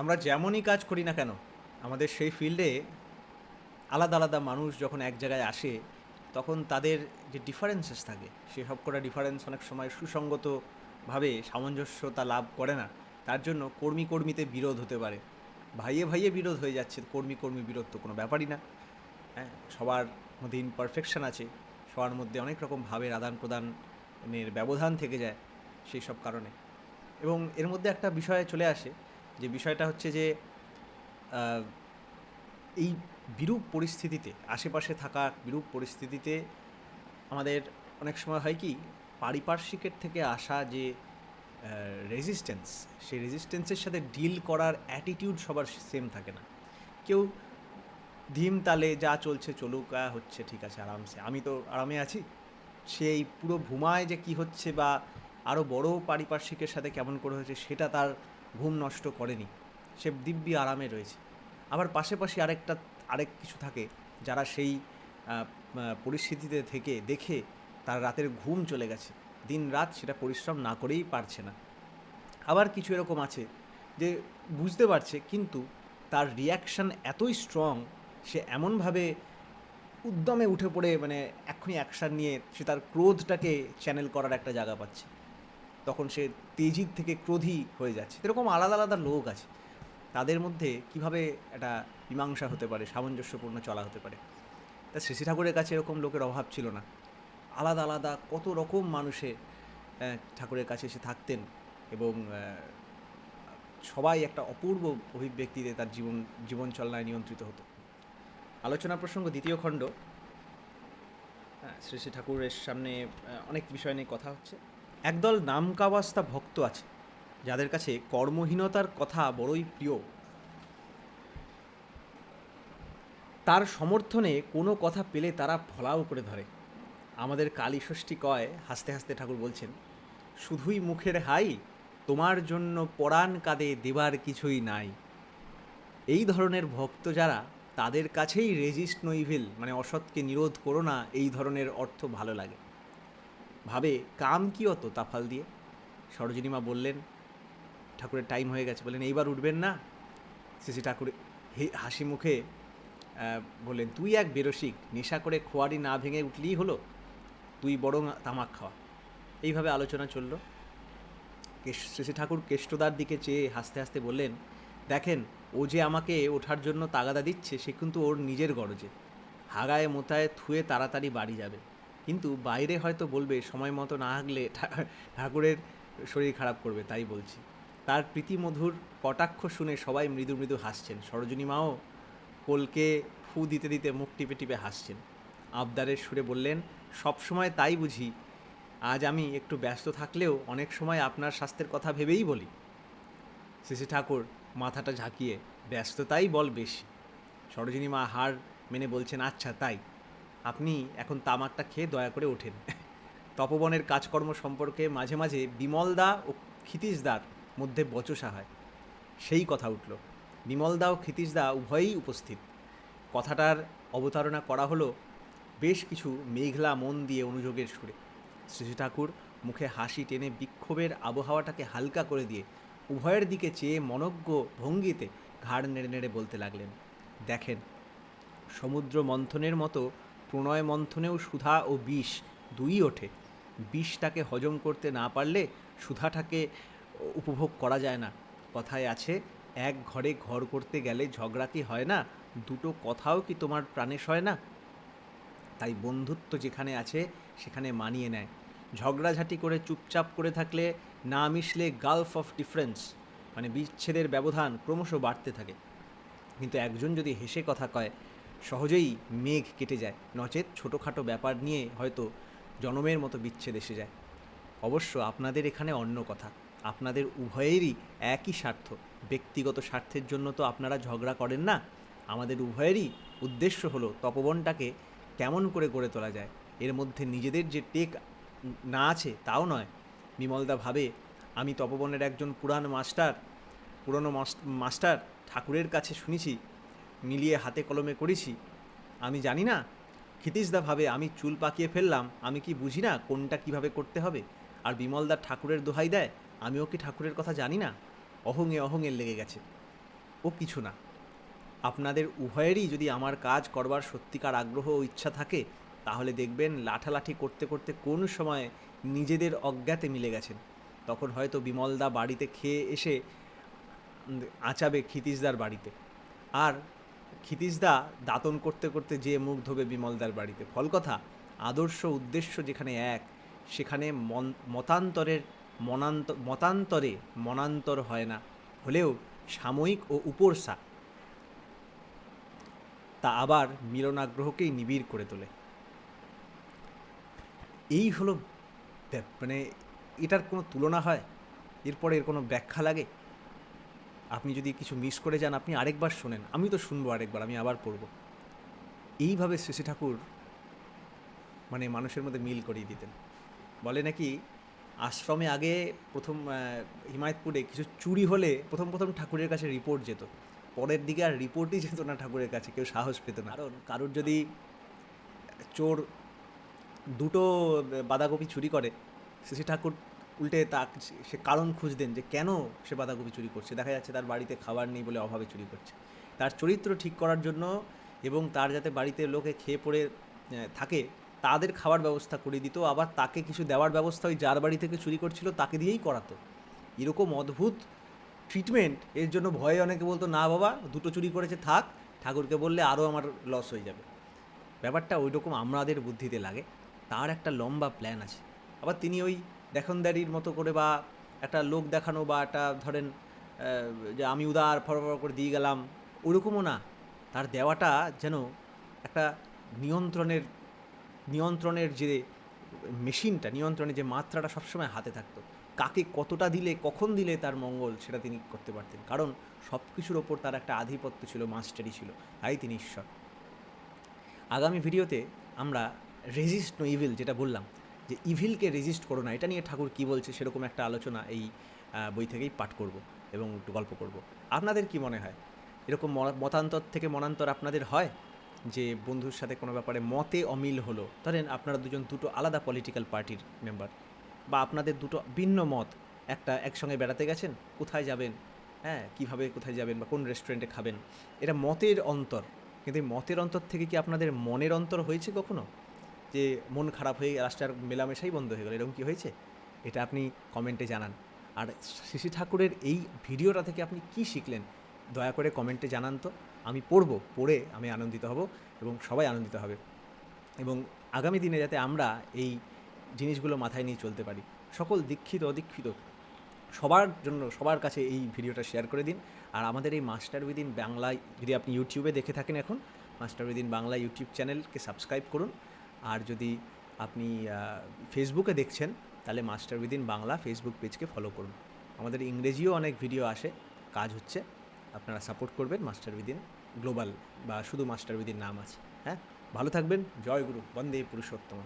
আমরা যেমনই কাজ করি না কেন, আমাদের সেই ফিল্ডে আলাদা আলাদা মানুষ যখন এক জায়গায় আসে, তখন তাদের যে ডিফারেন্সেস থাকে সে সব কটা ডিফারেন্স অনেক সময় সুসঙ্গতভাবে সামঞ্জস্যতা লাভ করে না। তার জন্য কর্মী কর্মীতে বিরোধ হতে পারে। ভাইয়ে ভাইয়ে বিরোধ হয়ে যাচ্ছে, কর্মী কর্মী বিরোধ তো কোনো ব্যাপারই না। হ্যাঁ সবার মধ্যে ইনপারফেকশন আছে, সবার মধ্যে অনেক রকম ভাবের আদান প্রদানের ব্যবধান থেকে যায়, সেই সব কারণে। এবং এর মধ্যে একটা বিষয় চলে আসে যে বিষয়টা হচ্ছে যে এই বিরূপ পরিস্থিতিতে, আশেপাশে থাকা বিরূপ পরিস্থিতিতে আমাদের অনেক সময় হয় কি, পারিপার্শ্বিকের থেকে আসা যে রেজিস্ট্যান্স সেই রেজিস্ট্যান্সের সাথে ডিল করার অ্যাটিটিউড সবার সেম থাকে না। কেউ ধিম তালে যা চলছে চলুক হচ্ছে, ঠিক আছে, আরামসে। আমি তো আরামে আছি। সেই পুরো ভুমায় যে কি হচ্ছে বা আরও বড় পারিপার্শ্বিকের সাথে কেমন করে হয়েছে, সেটা তার ঘুম নষ্ট করেনি। সে দিব্যি আরামে রয়েছে। আবার পাশাপাশি আরেকটা, আরেক কিছু থাকে যারা সেই পরিস্থিতিতে থেকে দেখে তার রাতের ঘুম চলে গেছে। দিন রাত সেটা পরিশ্রম না করেই পারছে না। আবার কিছু এরকম আছে যে বুঝতে পারছে, কিন্তু তার রিয়াকশান এতই স্ট্রং সে এমনভাবে উদ্যমে উঠে পড়ে মানে এক্ষুনি অ্যাকশান নিয়ে সে তার ক্রোধটাকে চ্যানেল করার একটা জায়গা পাচ্ছে। তখন সে তেজির থেকে ক্রোধী হয়ে যাচ্ছে। এরকম আলাদা আলাদা লোক আছে। তাদের মধ্যে কীভাবে একটা মীমাংসা হতে পারে সামঞ্জস্যপূর্ণ চলা হতে পারে? তা শ্রী ঠাকুরের কাছে এরকম লোকের অভাব ছিল না। আলাদা আলাদা কত রকম মানুষে ঠাকুরের কাছে এসে থাকতেন এবং সবাই একটা অপূর্ব অভিব্যক্তিতে তার জীবন জীবন চলনায় নিয়ন্ত্রিত হতো। আলোচনা প্রসঙ্গ দ্বিতীয় খণ্ড। হ্যাঁ, শ্রী শ্রী ঠাকুরের সামনে অনেক বিষয় নিয়ে কথা হচ্ছে। একদল নামকাওয়াস্তা ভক্ত আছে, যাদের কাছে কর্মহীনতার কথা বড়ই প্রিয়। তার সমর্থনে কোনো কথা পেলে তারা ফলাও করে ধরে। আমাদের কালী ষষ্ঠী কয়, হাসতে হাসতে ঠাকুর বলছেন, শুধুই মুখের হাই, তোমার জন্য পরাণ কাঁদে দেবার কিছুই নাই। এই ধরনের ভক্ত যারা, তাদের কাছেই রেজিস্ট নইভিল মানে অসৎকে নিরোধ করো না, এই ধরনের অর্থ ভালো লাগে। ভাবে কাম কি অত তাফাল দিয়ে? সরোজিনীমা বললেন, ঠাকুরের টাইম হয়ে গেছে। বললেন, এইবার উঠবেন না? শ্রী ঠাকুর হাসি মুখে বললেন, তুই এক বেরসিক, নেশা করে খোয়ারি না ভেঙে উঠলেই হলো? তুই বরং তামাক খাওয়া। এইভাবে আলোচনা চলল। শ্রী ঠাকুর কেষ্টদার দিকে চেয়ে হাসতে হাসতে বললেন, দেখেন, ও যে আমাকে ওঠার জন্য তাগাদা দিচ্ছে, সে কিন্তু ওর নিজের গরজে। হাগায় মোতায় থুয়ে তাড়াতাড়ি বাড়ি যাবে। কিন্তু বাইরে হয়তো বলবে, সময় মতো না হাগলে ঠা- ঠাকুরের শরীর খারাপ করবে, তাই বলছি। তার প্রীতিমধুর কটাক্ষ শুনে সবাই মৃদু মৃদু হাসছেন। সরোজিনী মাও কোলকে ফু দিতে দিতে মুখ টিপে টিপে হাসছেন। আবদারের সুরে বললেন সবসময় তাই বুঝি। আজ আমি একটু ব্যস্ত থাকলেও অনেক সময় আপনার স্বাস্থ্যের কথা ভেবেই বলি। শ্রী ঠাকুর মাথাটা ঝাঁকিয়ে ব্যস্ততাই বল বেশি। সরোজিনী মা হার মেনে বলছেন আচ্ছা তাই। আপনি এখন তামাকটা খেয়ে দয়া করে ওঠেন। তপবনের কাজকর্ম সম্পর্কে মাঝে মাঝে বিমলদা ও ক্ষিতীশদার মধ্যে বচসা হয়। সেই কথা উঠল। বিমলদা ও ক্ষিতীশদা উভয়ই উপস্থিত। কথাটার অবতারণা করা হলো বেশ কিছু মেঘলা মন দিয়ে অনুযোগের সুরে। শ্রী ঠাকুর মুখে হাসি টেনে বিক্ষোভের আবহাওয়াটাকে হালকা করে দিয়ে উভয়ের দিকে চেয়ে মনজ্ঞ ভঙ্গিতে ঘাড় নেড়ে নেড়ে বলতে লাগলেন, দেখেন, সমুদ্র মন্থনের মতো প্রণয় মন্থনেও সুধা ও বিষ দুই ওঠে। বিষটাকে হজম করতে না পারলে সুধাটাকে উপভোগ করা যায় না। কথায় আছে, এক ঘরে ঘর করতে গেলে ঝগড়া কি হয় না, দুটো কথাও কি তোমার প্রাণে সয় না? তাই বন্ধুত্ব যেখানে আছে, সেখানে মানিয়ে নেয়। ঝগড়াঝাটি করে চুপচাপ করে থাকলে না মিশলে গালফ অফ ডিফারেন্স মানে বিচ্ছেদের ব্যবধান ক্রমশ বাড়তে থাকে। কিন্তু একজন যদি হেসে কথা কয় সহজেই মেঘ কেটে যায়। নচেত ছোটোখাটো ব্যাপার নিয়ে হয়তো জনমের মতো বিচ্ছেদ এসে যায়। অবশ্য আপনাদের এখানে অন্য কথা। আপনাদের উভয়েরই একই স্বার্থ। ব্যক্তিগত স্বার্থের জন্য তো আপনারা ঝগড়া করেন না। আমাদের উভয়েরই উদ্দেশ্য হলো তপবনটাকে কেমন করে গড়ে তোলা যায়। এর মধ্যে নিজেদের যে টেক না আছে তাও নয়। বিমলদা ভাবে, আমি তপবনের একজন পুরান মাস্টার, পুরনো মাস্টার ঠাকুরের কাছে শুনেছি মিলিয়ে হাতে কলমে করেছি। আমি জানি না ক্ষিতীশদা ভাবে আমি চুল পাকিয়ে ফেললাম, আমি কি বুঝি না কোনটা কীভাবে করতে হবে? আর বিমলদার ঠাকুরের দোহাই দেয়, আমিও কি ঠাকুরের কথা জানি না? অহংয়ে অহংয়ের লেগে গেছে। ও কিছু না। আপনাদের উভয়েরই যদি আমার কাজ করবার সত্যিকার আগ্রহ ও ইচ্ছা থাকে, তাহলে দেখবেন লাঠালাঠি করতে করতে কোন সময় নিজেদের অজ্ঞাতে মিলে গেছেন। তখন হয়তো বিমলদা বাড়িতে খেয়ে এসে আঁচাবে ক্ষিতিশদার বাড়িতে। আর ক্ষিতিশদা দাতন করতে করতে যে মুখ ধোবে বিমলদার বাড়িতে। ফল কথা, আদর্শ উদ্দেশ্য যেখানে এক, সেখানে মন, মতান্তরের মনান্ত, মতান্তরে মনান্তর হয় না, হলেও সাময়িক ও উপরসা। তা আবার মিলনাগ্রহকেই নিবিড় করে তোলে। এই হলো মানে এটার কোনো তুলনা হয়? এরপরে এর কোনো ব্যাখ্যা লাগে? আপনি যদি কিছু মিস করে যান, আপনি আরেকবার শোনেন। আমি তো শুনব আরেকবার, আমি আবার পড়ব। এইভাবে শ্রী ঠাকুর মানে মানুষের মধ্যে মিল করিয়ে দিতেন। বলে নাকি, আশ্রমে আগে প্রথম হিমায়তপুরে কিছু চুরি হলে প্রথম প্রথম ঠাকুরের কাছে রিপোর্ট যেত। পরের দিকে আর রিপোর্টই যেত না ঠাকুরের কাছে, কেউ সাহস পেত না। কারণ কারোর যদি চোর দুটো বাঁধাকপি চুরি করে শ্রী ঠাকুর উল্টে তা সে কারণ খুঁজতেন যে কেন সে বাঁধাকপি চুরি করছে। দেখা যাচ্ছে তার বাড়িতে খাবার নেই বলে অভাবে চুরি করছে। তার চরিত্র ঠিক করার জন্য এবং তার যাতে বাড়িতে লোকে খেয়ে পড়ে থাকে, তাদের খাবার ব্যবস্থা করে দিত। আবার তাকে কিছু দেওয়ার ব্যবস্থা ওই যার বাড়ি থেকে চুরি করছিল তাকে দিয়েই করাতো। এরকম অদ্ভুত ট্রিটমেন্ট এর জন্য ভয়ে অনেকে বলতো, না বাবা, দুটো চুরি করেছে, থাক, ঠাকুরকে বললে আরও আমার লস হয়ে যাবে। ব্যাপারটা ওই রকম আমাদের বুদ্ধিতে লাগে। তার একটা লম্বা প্ল্যান আছে। আবার তিনি ওই দেখনদারির মতো করে বা একটা লোক দেখানো বা একটা ধরেন যে আমি উদার ফরফর করে দিয়ে গেলাম, ওরকমও না। তার দেওয়াটা যেন একটা নিয়ন্ত্রণের নিয়ন্ত্রণের যে মেশিনটা, নিয়ন্ত্রণের যে মাত্রাটা সবসময় হাতে থাকতো। কাকে কতটা দিলে, কখন দিলে তার মঙ্গল সেটা তিনি করতে পারতেন। কারণ সব কিছুর ওপর তার একটা আধিপত্য ছিল, মাস্টারি ছিল, তাই তিনি ঈশ্বর। আগামী ভিডিওতে আমরা রেজিস্ট নো ইভিল যেটা বললাম যে ইভিলকে রেজিস্ট করো না, এটা নিয়ে ঠাকুর কী বলছে সেরকম একটা আলোচনা এই বই থেকেই পাঠ করব এবং একটু গল্প করব। আপনাদের কি মনে হয়? এরকম মতান্তর থেকে মনান্তর আপনাদের হয়? যে বন্ধুর সাথে কোনো ব্যাপারে মতে অমিল হলো, ধরেন আপনারা দুজন দুটো আলাদা পলিটিক্যাল পার্টির মেম্বার বা আপনাদের দুটো ভিন্ন মত, একটা একসঙ্গে বেড়াতে গেছেন, কোথায় যাবেন? হ্যাঁ কীভাবে কোথায় যাবেন বা কোন রেস্টুরেন্টে খাবেন? এটা মতের অন্তর, কিন্তু এই মতের অন্তর থেকে কি আপনাদের মনের অন্তর হয়েছে কখনো? যে মন খারাপ হয়ে রাস্তার মেলামেশাই বন্ধ হয়ে গেল, এরকম কি হয়েছে? এটা আপনি কমেন্টে জানান। আর শিশি ঠাকুরের এই ভিডিওটা থেকে আপনি কি শিখলেন, দয়া করে কমেন্টে জানান তো। আমি পড়ব, পড়ে আমি আনন্দিত হব এবং সবাই আনন্দিত হবে। এবং আগামী দিনে যাতে আমরা এই জিনিসগুলো মাথায় নিয়ে চলতে পারি। সকল দীক্ষিত, অদীক্ষিত, সবার জন্য, সবার কাছে এই ভিডিওটা শেয়ার করে দিন। আর আমাদের এই মাস্টার উইদিন বাংলায় যদি আপনি ইউটিউবে দেখে থাকেন এখন, মাস্টার উইদিন বাংলা ইউটিউব চ্যানেলকে সাবস্ক্রাইব করুন। আর যদি আপনি ফেসবুকে দেখছেন, তাহলে মাস্টার উইদিন বাংলা ফেসবুক পেজকে ফলো করুন। আমাদের ইংরেজিও অনেক ভিডিও আসে, কাজ হচ্ছে, আপনারা সাপোর্ট করবেন মাস্টার উইদিন গ্লোবাল বা শুধু মাস্টার উইদিন নাম আছে হ্যাঁ? ভালো থাকবেন, জয় গুরু, বন্দে পুরুষোত্তম।